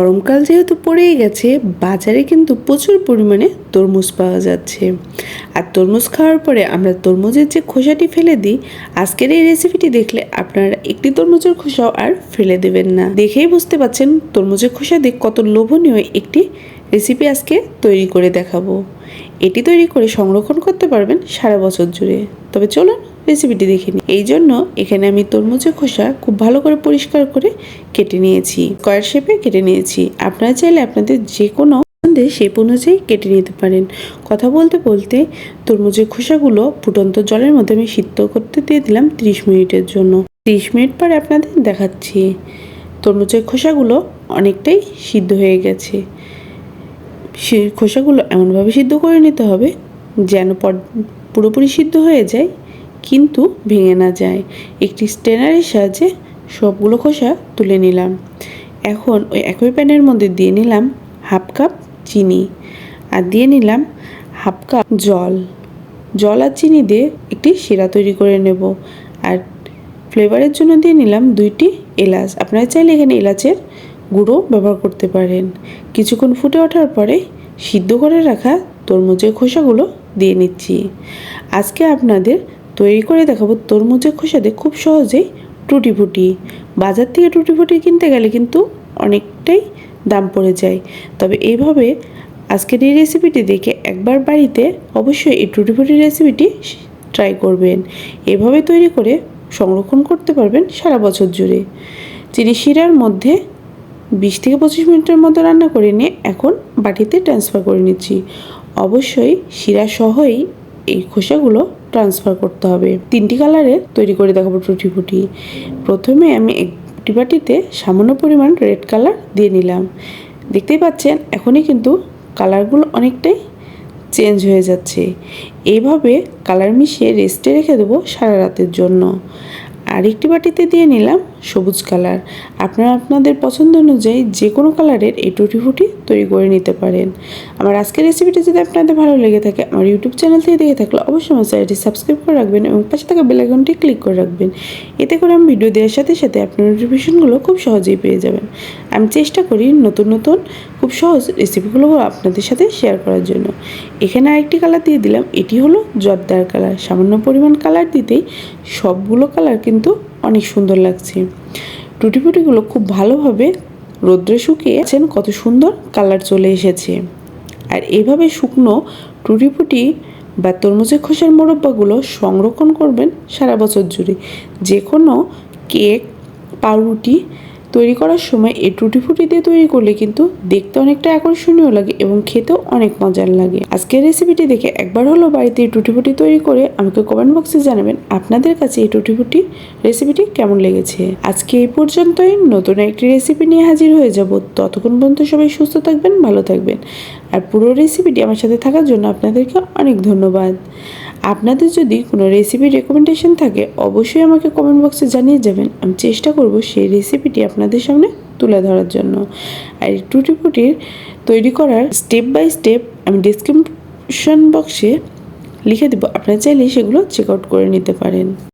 গরমকাল যেহেতু পড়েই গেছে, বাজারে কিন্তু প্রচুর পরিমাণে তরমুজ পাওয়া যাচ্ছে। আর তরমুজ খাওয়ার পরে আমরা তরমুজের যে খোসাটি ফেলে দিই, আজকের এই রেসিপিটি দেখলে আপনারা একটি তরমুজের খোসাও আর ফেলে দেবেন না। দেখেই বুঝতে পাচ্ছেন তরমুজের খোসা দিয়ে কত লোভনীয় একটি রেসিপি আজকে তৈরি করে দেখাবো। এটি তৈরি করে সংরক্ষণ করতে পারবেন সারা বছর জুড়ে। তবে চলুন রেসিপিটি দেখে নিই। এই জন্য এখানে আমি তরমুজের খোসা খুব ভালো করে পরিষ্কার করে কেটে নিয়েছি। স্কোয়ার শেপে কেটে নিয়েছি। আপনারা চাইলে আপনাদের যে কোনো পছন্দের শেপ অনুযায়ী কেটে নিতে পারেন। কথা বলতে বলতে তরমুজের খোসাগুলো ফুটন্ত জলের মধ্যে আমি সিদ্ধ করতে দিয়ে দিলাম 30 মিনিটের জন্য। 30 মিনিট পরে আপনাদের দেখাচ্ছি। তরমুজের খোসাগুলো অনেকটাই সিদ্ধ হয়ে গেছে। খোসাগুলো এমনভাবে সিদ্ধ করে নিতে হবে যেন পর, পুরোপুরি সিদ্ধ হয়ে যায়। কিন্তু ভেঙে না যায়। একটি স্টেনারের সাহায্যে সবগুলো খোসা তুলে নিলাম। এখন ওই একই প্যানের মধ্যে দিয়ে নিলাম হাফ কাপ চিনি আর দিয়ে নিলাম হাফ কাপ জল। জল আর চিনি দিয়ে একটি শিরা তৈরি করে নেব আর ফ্লেভারের জন্য দিয়ে নিলাম দুইটি এলাচ। আপনারা চাইলে এখানে এলাচের গুঁড়ো ব্যবহার করতে পারেন। কিছুক্ষণ ফুটে ওঠার পরে সিদ্ধ করে রাখা তরমুজের খোসাগুলো দিয়ে নিচ্ছি। আজকে আপনাদের তৈরি করে দেখাবো তরমুজের খোসা দিয়ে খুব সহজেই টুটি ফুটি বাজার থেকে টুটি ফুটি কিনতে গেলে কিন্তু অনেকটাই দাম পড়ে যায়। তবে এইভাবে আজকের এই রেসিপিটি দেখে একবার বাড়িতে অবশ্যই এই টুটি ফুটি রেসিপিটি ট্রাই করবেন। এভাবে তৈরি করে সংরক্ষণ করতে পারবেন সারা বছর জুড়ে। চিনি শিরার মধ্যে বিশ থেকে পঁচিশ মিনিটের মতো রান্না করে নিয়ে এখন বাটিতে ট্রান্সফার করে নিচ্ছি। অবশ্যই শিরা সহই এই খোসাগুলো ট্রান্সফার করতে হবে। তিনটি কালারে তৈরি করে দেখাবো টুটি ফুটি। প্রথমে আমি একটি বাটিতে সামান্য পরিমাণ রেড কালার দিয়ে নিলাম। দেখতেই পাচ্ছেন, এখনই কিন্তু কালারগুলো অনেকটাই চেঞ্জ হয়ে যাচ্ছে। এইভাবে কালার মিশিয়ে রেস্টে রেখে দেবো সারা রাতের জন্য। আরেকটি বাটিতে দিয়ে নিলাম সবুজ কালার। আপনারা আপনাদের পছন্দ অনুযায়ী যে কোনো কালারের এই টুটি ফুটি তৈরি করে নিতে পারেন। আমার আজকের রেসিপিটি যদি আপনাদের ভালো লেগে থাকে, আমার ইউটিউব চ্যানেল থেকে দেখে থাকলে অবশ্যই আমার চ্যানেলটি সাবস্ক্রাইব করে রাখবেন এবং পাশে থাকা বেলাইকনটি ক্লিক করে রাখবেন। এতে করে আমি ভিডিও দেওয়ার সাথে সাথে আপনার নোটিফিকেশনগুলো খুব সহজেই পেয়ে যাবেন। আমি চেষ্টা করি নতুন নতুন খুব সহজ রেসিপিগুলো আপনাদের সাথে শেয়ার করার জন্য। এখানে আরেকটি কালার দিয়ে দিলাম, এটি হলো জর্দার কালার সামান্য পরিমাণ কালার দিতেই সবগুলো কালার কিন্তু অনেক সুন্দর লাগছে। টুটি ফুটিগুলো খুব ভালোভাবে রোদ্রে শুকিয়েছেন কত সুন্দর কালার চলে এসেছে। আর এইভাবে শুকনো টুটি ফুটি বা তরমুজের খোসার মোরব্বাগুলো সংরক্ষণ করবেন সারা বছর জুড়ে। যে কোনো কেক পাউরুটি তৈরি করার সময় এই টুটি ফুটি দিয়ে তৈরি করলে কিন্তু দেখতে অনেকটা আকর্ষণীয় লাগে এবং খেতেও অনেক মজার লাগে। আজকের রেসিপিটি দেখে একবার হলো বাড়িতে টুটি ফুটি তৈরি করে আমাকে কমেন্ট বক্সে জানাবেন আপনাদের কাছে এই টুটি ফুটি রেসিপিটি কেমন লেগেছে। আজকে এই পর্যন্তই। নতুন একটি রেসিপি নিয়ে হাজির হয়ে যাব। ততক্ষণ পর্যন্ত সবাই সুস্থ থাকবেন, ভালো থাকবেন। আর পুরো রেসিপিটি আমার সাথে থাকার জন্য আপনাদেরকে অনেক ধন্যবাদ। আপনাদের যদি কোনো রেসিপি রেকমেন্ডেশন থাকে, অবশ্যই আমাকে কমেন্ট বক্সে জানিয়ে যাবেন। আমি চেষ্টা করব সেই রেসিপিটি আপনাদের সামনে তুলে ধরার জন্য। আর এই টুটি ফুটির তৈরি করার স্টেপ বাই স্টেপ আমি ডিসক্রিপশন বক্সে লিখে দেবো। আপনারা চাইলে সেগুলো চেক আউট করে নিতে পারেন।